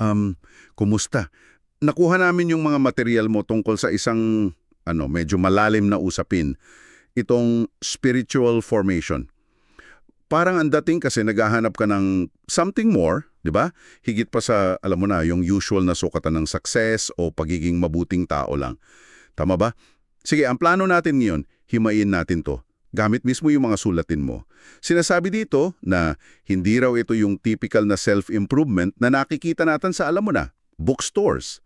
Um, kumusta? Nakuha namin yung mga material mo tungkol sa isang ano, medyo malalim na usapin. Itong spiritual formation. Parang ang dating kasi naghahanap ka ng something more, di ba? Higit pa sa, alam mo na, yung usual na sukatan ng success o pagiging mabuting tao lang. Tama ba? Sige, ang plano natin ngayon, himayin natin to. Gamit mismo yung mga sulatin mo. Sinasabi dito na hindi raw ito yung typical na self-improvement na nakikita natin sa, alam mo na, bookstores.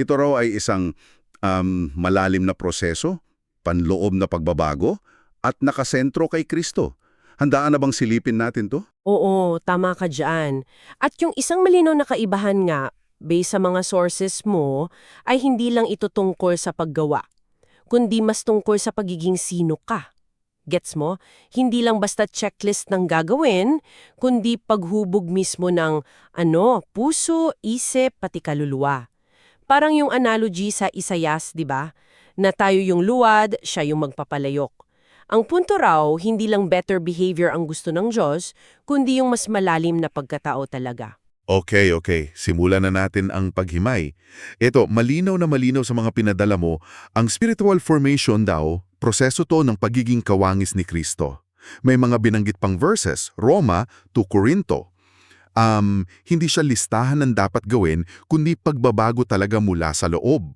Ito raw ay isang um, malalim na proseso, panloob na pagbabago, at nakasentro kay Kristo. Handaan na bang silipin natin to? Oo, tama ka dyan. At yung isang malinaw na kaibahan nga, based sa mga sources mo, ay hindi lang ito tungkol sa paggawa, kundi mas tungkol sa pagiging sino ka. Gets mo? Hindi lang basta checklist ng gagawin, kundi paghubog mismo ng ano, puso, isip, pati kaluluwa. Parang yung analogy sa Isayas, di ba? Na tayo yung luwad, siya yung magpapalayok. Ang punto raw, hindi lang better behavior ang gusto ng Diyos, kundi yung mas malalim na pagkatao talaga. Okay, okay. Simulan na natin ang paghimay. Ito, malinaw na malinaw sa mga pinadala mo, ang spiritual formation daw, proseso to ng pagiging kawangis ni Kristo. May mga binanggit pang verses, Roma to Corinto. Um, hindi siya listahan ng dapat gawin, kundi pagbabago talaga mula sa loob.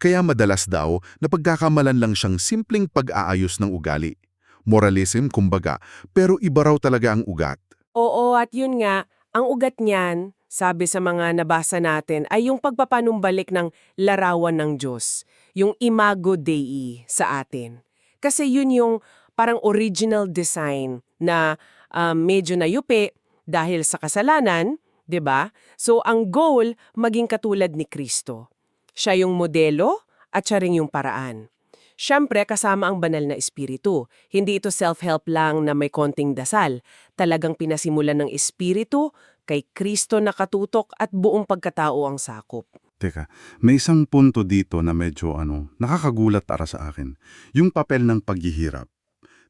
Kaya madalas daw, napagkakamalan lang siyang simpleng pag-aayos ng ugali. Moralism, kumbaga, pero iba raw talaga ang ugat. Oo, at yun nga, ang ugat niyan, sabi sa mga nabasa natin, ay yung pagpapanumbalik ng larawan ng Diyos, yung imago Dei sa atin. Kasi yun yung parang original design na um, medyo nayupi dahil sa kasalanan, 'di ba? So ang goal maging katulad ni Kristo. Siya yung modelo at siya rin yung paraan. Siyempre, kasama ang banal na espiritu. Hindi ito self-help lang na may konting dasal. Talagang pinasimulan ng espiritu, kay Kristo nakatutok at buong pagkatao ang sakop. Teka, may isang punto dito na medyo ano, nakakagulat para sa akin. Yung papel ng paghihirap.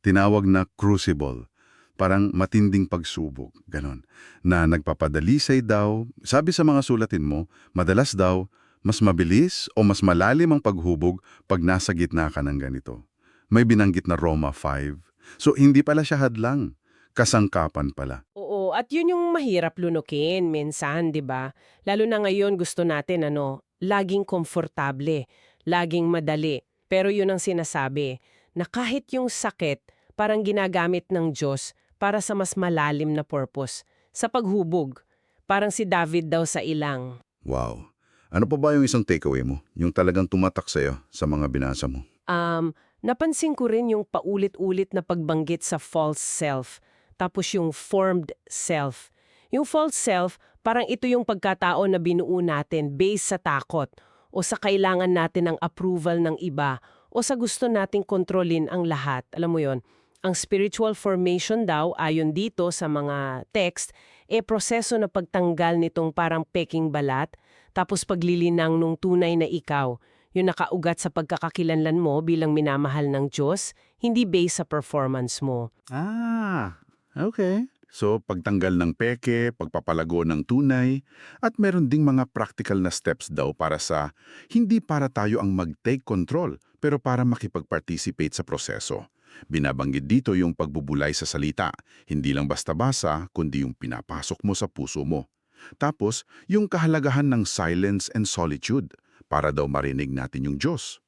Tinawag na crucible. Parang matinding pagsubok, ganon. Na nagpapadalisay daw, sabi sa mga sulatin mo, madalas daw, mas mabilis o mas malalim ang paghubog pag nasa gitna ka ng ganito. May binanggit na Roma 5. So hindi pala siya hadlang, kasangkapan pala. Oo, at yun yung mahirap lunukin minsan, 'di ba? Lalo na ngayon gusto natin ano, laging komportable, laging madali. Pero yun ang sinasabi, na kahit yung sakit, parang ginagamit ng Diyos para sa mas malalim na purpose, sa paghubog. Parang si David daw sa ilang. Wow. Ano pa ba yung isang takeaway mo? Yung talagang tumatak sa'yo sa mga binasa mo? Um, napansin ko rin yung paulit-ulit na pagbanggit sa false self, tapos yung formed self. Yung false self, parang ito yung pagkatao na binuo natin based sa takot o sa kailangan natin ng approval ng iba o sa gusto nating kontrolin ang lahat. Alam mo yon ang spiritual formation daw, ayon dito sa mga text, e proseso na pagtanggal nitong parang peking balat, tapos paglilinang nung tunay na ikaw, yung nakaugat sa pagkakakilanlan mo bilang minamahal ng Diyos, hindi based sa performance mo. Ah, okay. So, pagtanggal ng peke, pagpapalago ng tunay, at meron ding mga practical na steps daw para sa, hindi para tayo ang mag-take control, pero para makipag-participate sa proseso. Binabanggit dito yung pagbubulay sa salita, hindi lang basta-basa, kundi yung pinapasok mo sa puso mo. Tapos, yung kahalagahan ng silence and solitude, para daw marinig natin yung Diyos.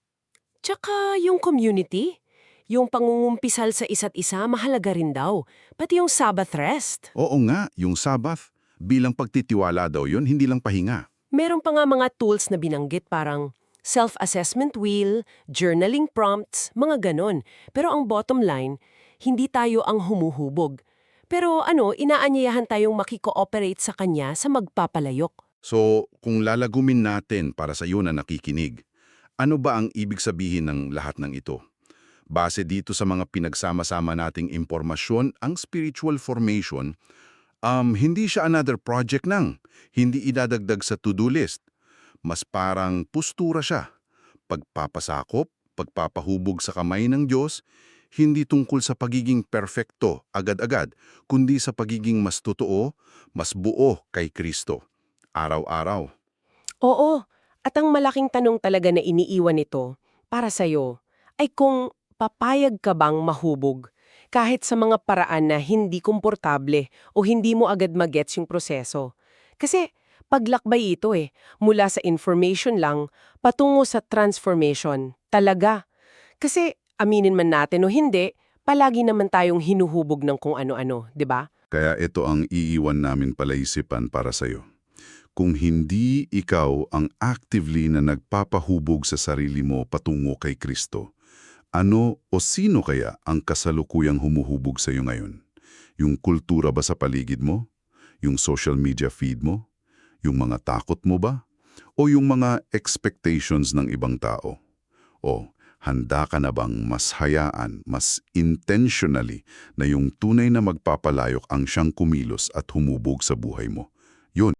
Tsaka yung community, yung pangungumpisal sa isa't isa, mahalaga rin daw. Pati yung Sabbath rest. Oo nga, yung Sabbath, bilang pagtitiwala daw yun, hindi lang pahinga. Meron pa nga mga tools na binanggit parang self-assessment wheel, journaling prompts, mga ganon. Pero ang bottom line, hindi tayo ang humuhubog. Pero ano, inaanyayahan tayong makikooperate sa kanya sa magpapalayok. So, kung lalagumin natin para sa iyo na nakikinig, ano ba ang ibig sabihin ng lahat ng ito? Base dito sa mga pinagsama-sama nating impormasyon, ang spiritual formation, um, hindi siya another project nang, hindi idadagdag sa to-do list. Mas parang postura siya. Pagpapasakop, pagpapahubog sa kamay ng Diyos, hindi tungkol sa pagiging perfecto agad-agad, kundi sa pagiging mas totoo, mas buo kay Kristo. araw-araw. Oo, at ang malaking tanong talaga na iniiwan nito para sa'yo ay kung papayag ka bang mahubog kahit sa mga paraan na hindi komportable o hindi mo agad magets yung proseso. Kasi paglakbay ito eh, mula sa information lang patungo sa transformation. Talaga. Kasi aminin man natin o hindi, palagi naman tayong hinuhubog ng kung ano-ano, di ba? Kaya ito ang iiwan namin palaisipan para sa'yo. Kung hindi ikaw ang actively na nagpapahubog sa sarili mo patungo kay Kristo, ano o sino kaya ang kasalukuyang humuhubog sa iyo ngayon? Yung kultura ba sa paligid mo? Yung social media feed mo? Yung mga takot mo ba? O yung mga expectations ng ibang tao? O handa ka na bang mas hayaan, mas intentionally na yung tunay na magpapalayok ang siyang kumilos at humubog sa buhay mo?